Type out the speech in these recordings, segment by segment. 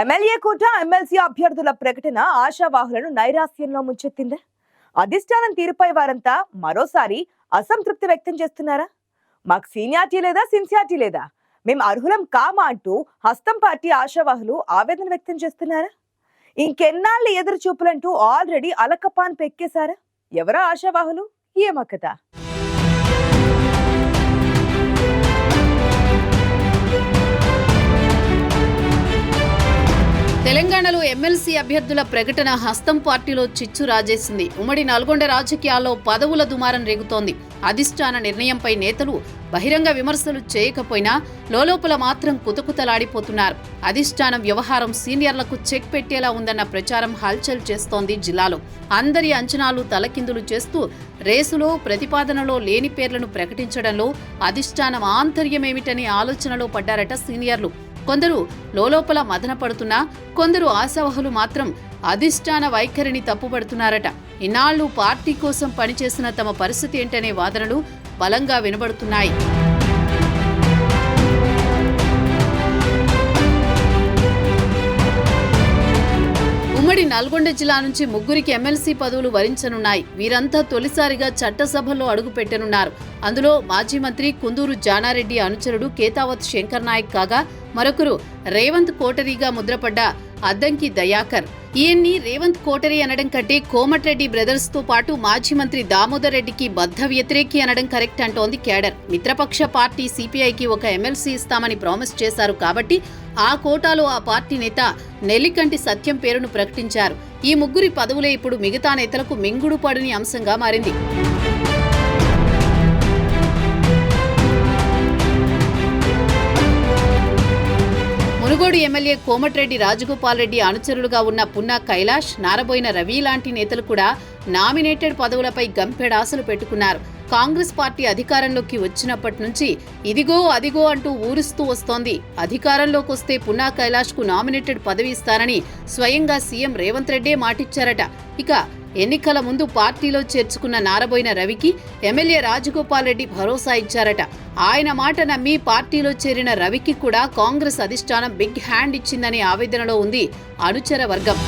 MLA కోట MLC అభ్యర్థుల ప్రకటన ఆశావాహులను నైరాస్యంలో ముంచెత్తిందా. అధిష్టానం తీరుపై వారంతా మరోసారి అసంతృప్తి వ్యక్తం చేస్తున్నారా? మాకు సీనియారిటీ లేదా సిన్సియారిటీ లేదా? మేము అర్హులం కామా అంటూ హస్తం పార్టీ ఆశావాహులు ఆవేదన వ్యక్తం చేస్తున్నారా? ఇంకెన్నాళ్ళు ఎదురు చూపులంటూ ఆల్రెడీ అలకపాన్ పెక్కేశారా? ఎవరా ఆశావాహులు? ఏమక్కదా ఎమ్మెల్సీ అభ్యర్థుల ప్రకటన హస్తం పార్టీలో చిచ్చు రాజేసింది. ఉమ్మడి నల్గొండ రాజకీయాల్లో పదవుల దుమారం రేగుతోంది. అధిష్టాన నిర్ణయంపై నేతలు బహిరంగ విమర్శలు చేయకపోయినా లోలోపల మాత్రం కుతకుతలాడిపోతున్నారు. అధిష్టానం వ్యవహారం సీనియర్లకు చెక్ పెట్టేలా ఉందన్న ప్రచారం హల్చల్ చేస్తోంది జిల్లాలో. అందరి అంచనాలు తలకిందులు చేస్తూ రేసులో ప్రతిపాదనలో లేని పేర్లను ప్రకటించడంలో అధిష్టానం ఆంతర్యమేమిటనే ఆలోచనలో పడ్డారట సీనియర్లు. కొందరు లోలోపల మదన పడుతున్నా కొందరు ఆశావహులు మాత్రం అధిష్టాన వైఖరిని తప్పుపడుతున్నారట. ఇన్నాళ్ళు పార్టీ కోసం పనిచేసిన తమ పరిస్థితి ఏంటనే వాదనలు బలంగా వినబడుతున్నాయి. ఉమ్మడి నల్గొండ జిల్లా నుంచి ముగ్గురికి ఎమ్మెల్సీ పదవులు వరించనున్నాయి. వీరంతా తొలిసారిగా చట్టసభలో అడుగుపెట్టనున్నారు అందులో మాజీ మంత్రి కుందూరు జానారెడ్డి అనుచరుడు కేతావత్ శంకర్ నాయక్ కాగా మరొకరు రేవంత్ కోటరీగా ముద్రపడ్డ అద్దంకి దయాకర్. ఈయన్ని రేవంత్ కోటరీ అనడం కంటే కోమటిరెడ్డి బ్రదర్స్తో పాటు మాజీ మంత్రి దామోదర్ రెడ్డికి బద్ధ వ్యతిరేకి అనడం కరెక్ట్ అంటోంది కేడర్ మిత్రపక్ష పార్టీ సిపిఐకి ఒక ఎమ్మెల్సీ ఇస్తామని ప్రామిస్ చేశారు కాబట్టి ఆ కోటాలో ఆ పార్టీ నేత నెల్లికంటి సత్యం పేరును ప్రకటించారు. ఈ ముగ్గురి పదవులే ఇప్పుడు మిగతా నేతలకు మింగుడు పడని అంశంగా మారింది. మునుగోడు ఎమ్మెల్యే కోమటిరెడ్డి రాజగోపాల్ రెడ్డి అనుచరులుగా ఉన్న పున్నా కైలాష్ నారబోయిన రవి లాంటి నేతలు కూడా నామినేటెడ్ పదవులపై గంపెడాసలు పెట్టుకున్నారు. కాంగ్రెస్ పార్టీ అధికారంలోకి వచ్చినప్పటి నుంచి ఇదిగో అదిగో అంటూ ఊరుస్తూ వస్తోంది. అధికారంలోకి వస్తే పున్నా కైలాష్కు నామినేటెడ్ పదవి ఇస్తారని స్వయంగా సీఎం రేవంత్ రెడ్డే మాటిచ్చారట. ఇక ఎన్నికల ముందు పార్టీలో చేర్చుకున్న నారబోయిన రవికి ఎమ్మెల్యే రాజగోపాల్ రెడ్డి భరోసా ఇచ్చారట. ఆయన మాట నమ్మి పార్టీలో చేరిన రవికి కూడా కాంగ్రెస్ అధిష్టానం బిగ్ హ్యాండ్ ఇచ్చిందనే ఆవేదనలో ఉంది అనుచర వర్గం.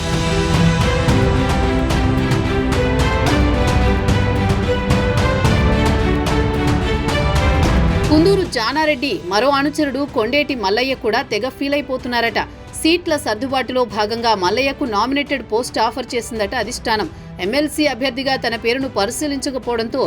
కుందూరు జానారెడ్డి మరో అనుచరుడు కొండేటి మల్లయ్య కూడా తెగ ఫీల్ అయిపోతున్నారట సీట్ల సర్దుబాటులో భాగంగా మల్లయ్యకు నామినేటెడ్ పోస్ట్ ఆఫర్ చేసిందట అధిష్టానం. ఎమ్మెల్సీ అభ్యర్థిగా తన పేరును పరిశీలించకపోవడంతో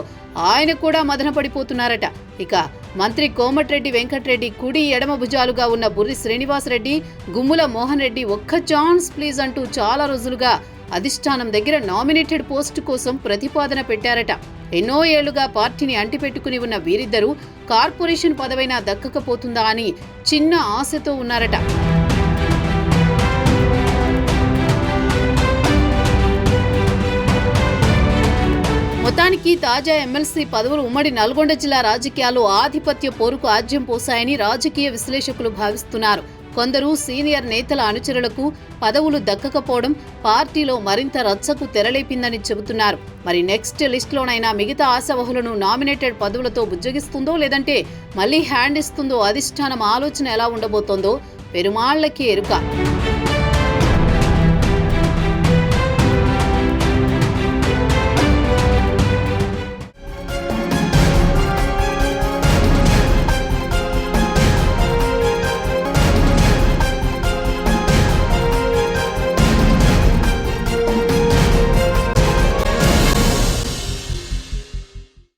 ఆయన కూడా మదనపడిపోతున్నారట. ఇక మంత్రి కోమటిరెడ్డి వెంకటరెడ్డి కుడి ఎడమ భుజాలుగా ఉన్న బుర్రి శ్రీనివాసరెడ్డి గుమ్ముల మోహన్ రెడ్డి ఒక్క ఛాన్స్ ప్లీజ్ అంటూ చాలా రోజులుగా అధిష్టానం దగ్గర నామినేటెడ్ పోస్టు కోసం ప్రతిపాదన పెట్టారట. ఎన్నో ఏళ్ళుగా పార్టీని అంటిపెట్టుకుని ఉన్న వీరిద్దరూ కార్పొరేషన్ పదవైనా దక్కకపోతుందా అని చిన్న ఆశతో ఉన్నారట. నిజానికి తాజా ఎమ్మెల్సీ పదవులు ఉమ్మడి నల్గొండ జిల్లా రాజకీయాల్లో ఆధిపత్య పోరుకు ఆజ్యం పోసాయని రాజకీయ విశ్లేషకులు భావిస్తున్నారు. కొందరు సీనియర్ నేతల అనుచరులకు పదవులు దక్కకపోవడం పార్టీలో మరింత రచ్చకు తెరలేపిందని చెబుతున్నారు. మరి నెక్స్ట్ లిస్టులోనైనా మిగతా ఆశావహులను నామినేటెడ్ పదవులతో బుజ్జగిస్తుందో లేదంటే మళ్ళీ హ్యాండ్ ఇస్తుందో అధిష్టానం ఆలోచన ఎలా ఉండబోతోందో పెరుమాళ్ళకి ఎరుక.